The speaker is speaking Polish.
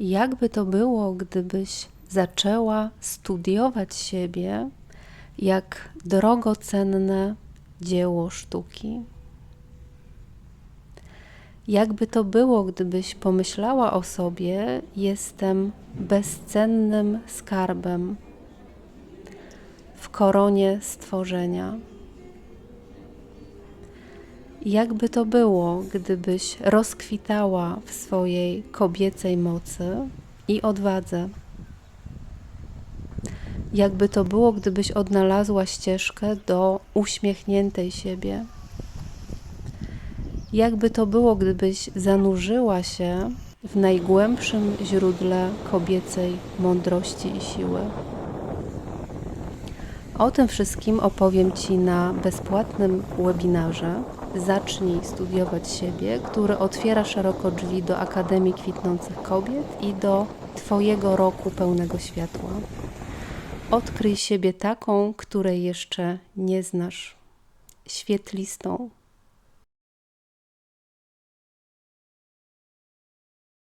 Jakby to było, gdybyś zaczęła studiować siebie jak drogocenne dzieło sztuki? Jakby to było, gdybyś pomyślała o sobie, jestem bezcennym skarbem w koronie stworzenia? Jakby to było, gdybyś rozkwitała w swojej kobiecej mocy i odwadze? Jakby to było, gdybyś odnalazła ścieżkę do uśmiechniętej siebie? Jakby to było, gdybyś zanurzyła się w najgłębszym źródle kobiecej mądrości i siły? O tym wszystkim opowiem Ci na bezpłatnym webinarze. Zacznij studiować siebie, który otwiera szeroko drzwi do Akademii Kwitnących Kobiet i do Twojego roku pełnego światła. Odkryj siebie taką, której jeszcze nie znasz, świetlistą,